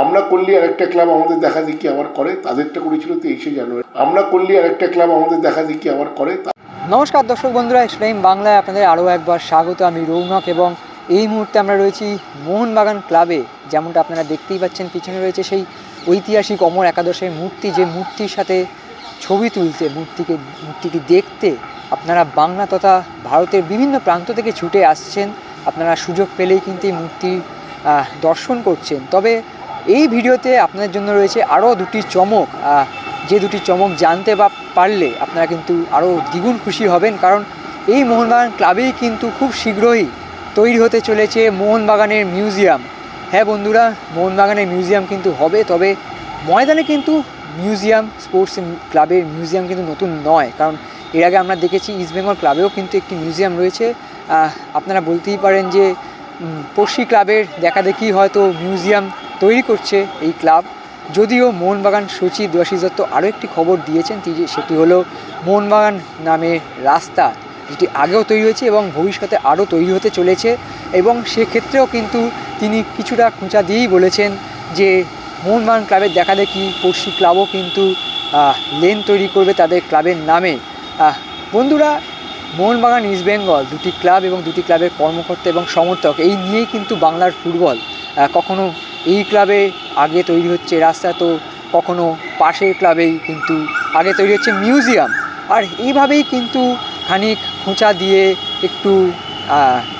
আমরা করলে আরেকটা ক্লাব আমাদের দেখা দেখি আবার করে, তাদেরটা করেছিল তেইশে জানুয়ারি। আমরা করলে আরেকটা ক্লাব আমাদের দেখা দেখি আবার করে নমস্কার দর্শক বন্ধুরা এক্সট্রাইম বাংলায় আপনাদের আরও একবার স্বাগত। আমি রৌনক এবং এই মুহূর্তে আমরা রয়েছি মোহনবাগান ক্লাবে। যেমনটা আপনারা দেখতেই পাচ্ছেন, পিছনে রয়েছে সেই ঐতিহাসিক অমর একাদশের মূর্তি। যে মূর্তির সাথে ছবি তুলতে, মূর্তিকে, মূর্তিটি দেখতে আপনারা বাংলা তথা ভারতের বিভিন্ন প্রান্ত থেকে ছুটে আসছেন। আপনারা সুযোগ পেলেই কিন্তু এই মূর্তি দর্শন করছেন। তবে এই ভিডিওতে আপনাদের জন্য রয়েছে আরও দুটি চমক। যে দুটি চমক জানতে বা পারলে আপনারা কিন্তু আরও দ্বিগুণ খুশি হবেন, কারণ এই মোহনবাগান ক্লাবেই কিন্তু খুব শীঘ্রই তৈরি হতে চলেছে মোহনবাগানের মিউজিয়াম। হ্যাঁ বন্ধুরা, মোহনবাগানের মিউজিয়াম কিন্তু হবে, তবে ময়দানে কিন্তু মিউজিয়াম, স্পোর্টস ক্লাবের মিউজিয়াম কিন্তু নতুন নয়, কারণ এর আগে আমরা দেখেছি ইস্টবেঙ্গল ক্লাবেও কিন্তু একটি মিউজিয়াম রয়েছে। আপনারা বলতেই পারেন যে পড়শি ক্লাবের দেখা দেখি হয়তো মিউজিয়াম তৈরি করছে এই ক্লাব। যদিও মোহনবাগান সচিব দেবাশিস দত্ত আরও একটি খবর দিয়েছেন, তি- সেটি হলো মোহনবাগান নামে রাস্তা, যেটি আগেও তৈরি হয়েছে এবং ভবিষ্যতে আরও তৈরি হতে চলেছে এবং সেক্ষেত্রেও কিন্তু তিনি কিছুটা খোঁচা দিয়েই বলেছেন যে মোহনবাগান ক্লাবের দেখা দেখি পড়শি ক্লাবও কিন্তু লেন তৈরি করবে তাদের ক্লাবের নামে। বন্ধুরা, মোহনবাগান ইস্ট বেঙ্গল দুটি ক্লাব এবং দুটি ক্লাবের কর্মকর্তা এবং সমর্থক, এই নিয়েই কিন্তু বাংলার ফুটবল। কখনো এই ক্লাবে আগে তৈরি হচ্ছে রাস্তা, তো কখনো পাশের ক্লাবেই কিন্তু আগে তৈরি হচ্ছে মিউজিয়াম। আর এইভাবেই কিন্তু খানিক খোঁচা দিয়ে একটু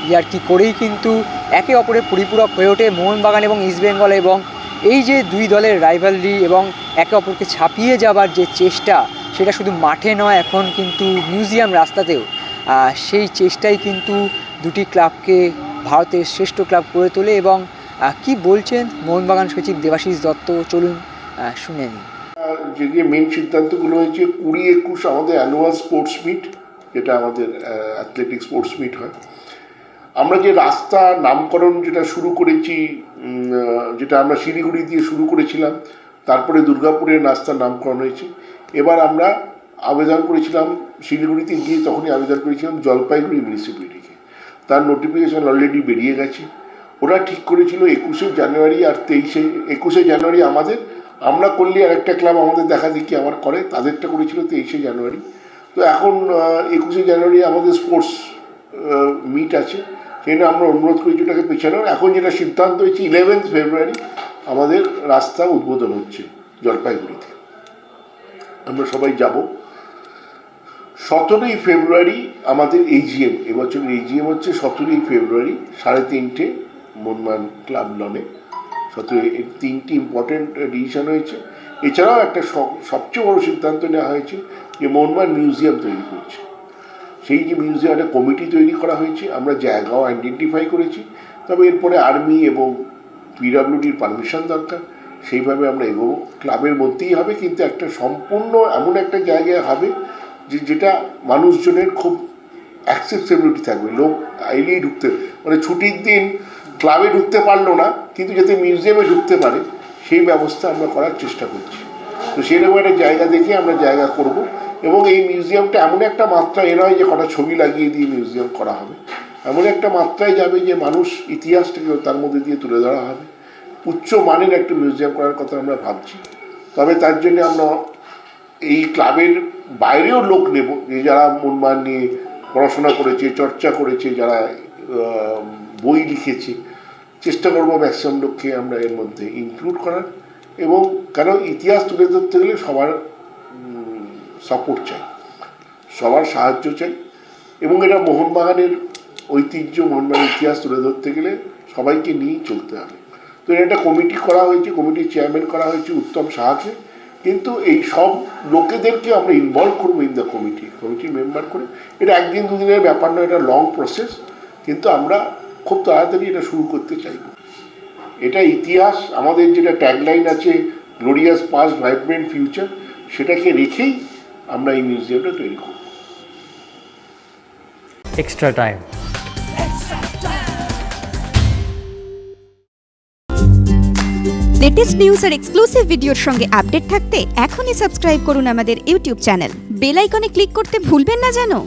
ইয়ার কি করেই কিন্তু একে অপরের পরিপূরক হয়ে ওঠে মোহনবাগান এবং ইস্টবেঙ্গল এবং এই যে দুই দলের রাইভালরি এবং একে অপরকে ছাপিয়ে যাবার যে চেষ্টা, সেটা শুধু মাঠে নয়, এখন কিন্তু মিউজিয়াম রাস্তাতেও। সেই চেষ্টাই কিন্তু দুটি ক্লাবকে ভারতের শ্রেষ্ঠ ক্লাব করে তোলে এবং কি বলছেন মোহনবাগান সচিব দেবাশিস দত্ত? চলুন শুনে যে যে মেন সিদ্ধান্তগুলো হয়েছে, কুড়ি একুশ আমাদের অ্যানুয়াল স্পোর্টস মিট যেটা আমাদের অ্যাথলেটিক স্পোর্টস মিট হয়। আমরা যে রাস্তা নামকরণ যেটা শুরু করেছি যেটা আমরা শিলিগুড়ি দিয়ে শুরু করেছিলাম, তারপরে দুর্গাপুরের রাস্তার নামকরণ হয়েছে। এবার আমরা আবেদন করেছিলাম, শিলিগুড়িতে গিয়ে তখনই আবেদন করেছিলাম জলপাইগুড়ি মিউনিসিপ্যালিটিকে তার নোটিফিকেশন অলরেডি বেরিয়ে গেছে। ওরা ঠিক করেছিল একুশে জানুয়ারি আর তেইশে, একুশে জানুয়ারি আমাদের। আমরা করলে আরেকটা ক্লাব আমাদের দেখা দেখি আবার করে, তাদেরটা করেছিল তেইশে জানুয়ারি। তো এখন একুশে জানুয়ারি আমাদের স্পোর্টস মিট আছে। সেই আমরা অনুরোধ করেছি ওটাকে পেছানোর। এখন যেটা সিদ্ধান্ত হয়েছে ইলেভেন্থ ফেব্রুয়ারি আমাদের রাস্তা উদ্বোধন হচ্ছে জলপাইগুড়িতে। আমরা সবাই যাব। সতেরোই ফেব্রুয়ারি আমাদের এইচজিএম এবছর এইচজিএম হচ্ছে সতেরোই ফেব্রুয়ারি সাড়ে তিনটে। মনমান ক্লাব লনে সতেরো এই তিনটি ইম্পর্টেন্ট ডিসিশন হয়েছে। এছাড়াও একটা সবচেয়ে বড় সিদ্ধান্ত নেওয়া হয়েছে যে মনমান মিউজিয়াম তৈরি করছে। সেই যে মিউজিয়াম একটা কমিটি তৈরি করা হয়েছে, আমরা জায়গাও আইডেন্টিফাই করেছি। তবে এরপরে আর্মি এবং পিডাব্লিউডির পারমিশন দরকার। সেইভাবে আমরা এগোবো। ক্লাবের মধ্যেই হবে, কিন্তু একটা সম্পূর্ণ এমন একটা জায়গায় হবে যে যেটা মানুষজনের খুব অ্যাক্সেসিবিলিটি থাকবে। লোক আইলেই ঢুকতে মানে ছুটির দিন ক্লাবে ঢুকতে পারল না, কিন্তু যাতে মিউজিয়ামে ঢুকতে পারে, সেই ব্যবস্থা আমরা করার চেষ্টা করছি। তো সেরকম একটা জায়গা দেখে আমরা জায়গা করব এবং এই মিউজিয়ামটা এমন একটা মাত্রা এ নয় যে কটা ছবি লাগিয়ে দিয়ে মিউজিয়াম করা হবে। এমন একটা মাত্রায় যাবে যে মানুষ ইতিহাসটাকে তার মধ্যে দিয়ে তুলে ধরা হবে। উচ্চ মানের একটা মিউজিয়াম করার কথা আমরা ভাবছি। তবে তার জন্য আমরা এই ক্লাবের বাইরেও লোক নেব, যে যারা মনমান নিয়ে পড়াশোনা করেছে, চর্চা করেছে, যারা বই লিখেছে। চেষ্টা করব ম্যাক্সিমাম লোককে আমরা এর মধ্যে ইনক্লুড করার এবং কেন ইতিহাস তুলে ধরতে গেলে সবার সাপোর্ট চাই, সবার সাহায্য চাই এবং এটা মোহনবাগানের ঐতিহ্য, মোহনবাগানের ইতিহাস তুলে ধরতে গেলে সবাইকে নিয়েই চলতে হবে। তো একটা কমিটি করা হয়েছে কমিটির চেয়ারম্যান করা হয়েছে উত্তম সাহাকে। কিন্তু এই সব লোকেদেরকে আমরা ইনভলভ করব ইন দ্য কমিটি কমিটির মেম্বার করে। এটা একদিন দুদিনের ব্যাপার নয়, এটা লং প্রসেস কিন্তু আমরা খুব তাড়াতাড়ি এটা শুরু করতে চাইব এটা ইতিহাস আমাদের যেটা ট্যাগলাইন আছে গ্লোরিয়াস পাস্ট ভাইব্রেন্ট ফিউচার সেটাকে রেখেই আমরা এই মিউজিয়ামটা তৈরি করব। এক্সট্রা টাইম লেটেস্ট নিউজ আর এক্সক্লুসিভ ভিডিওর সঙ্গে আপডেট থাকতে এখনই সাবস্ক্রাইব করুন আমাদের ইউটিউব চ্যানেল বেল আইকনে ক্লিক করতে ভুলবেন না জানো?